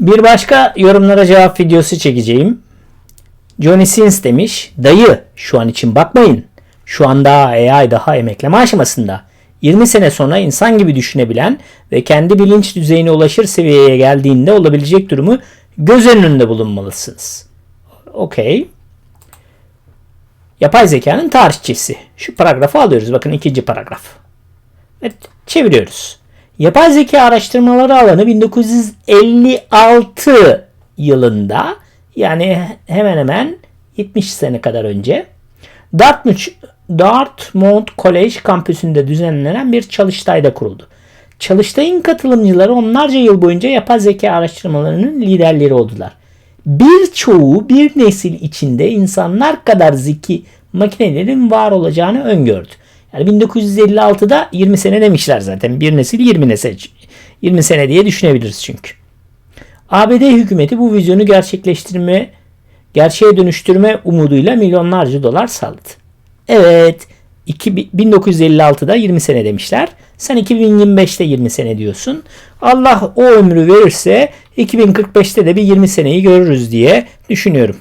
Bir başka yorumlara cevap videosu çekeceğim. Johnny Sins demiş. Dayı şu an için bakmayın. Şu anda AI daha emekleme aşamasında. 20 sene sonra insan gibi düşünebilen ve kendi bilinç düzeyine ulaşır seviyeye geldiğinde olabilecek durumu göz önünde bulunmalısınız. Okey. Yapay zekanın tarihçesi. Şu paragrafı alıyoruz. Bakın ikinci paragraf. Evet, çeviriyoruz. Yapay zeka araştırmaları alanı 1956 yılında yani hemen hemen 70 sene kadar önce Dartmouth, Dartmouth College kampüsünde düzenlenen bir çalıştayda kuruldu. Çalıştayın katılımcıları onlarca yıl boyunca yapay zeka araştırmalarının liderleri oldular. Birçoğu bir nesil içinde insanlar kadar zeki makinelerin var olacağını öngördü. Yani 1956'da 20 sene demişler zaten. Bir nesil 20 nesil 20 sene diye düşünebiliriz çünkü. ABD hükümeti bu vizyonu gerçekleştirme, gerçeğe dönüştürme umuduyla milyonlarca dolar salladı. Evet, iki- 1956'da 20 sene demişler. Sen 2025'te 20 sene diyorsun. Allah o ömrü verirse 2045'te de bir 20 seneyi görürüz diye düşünüyorum.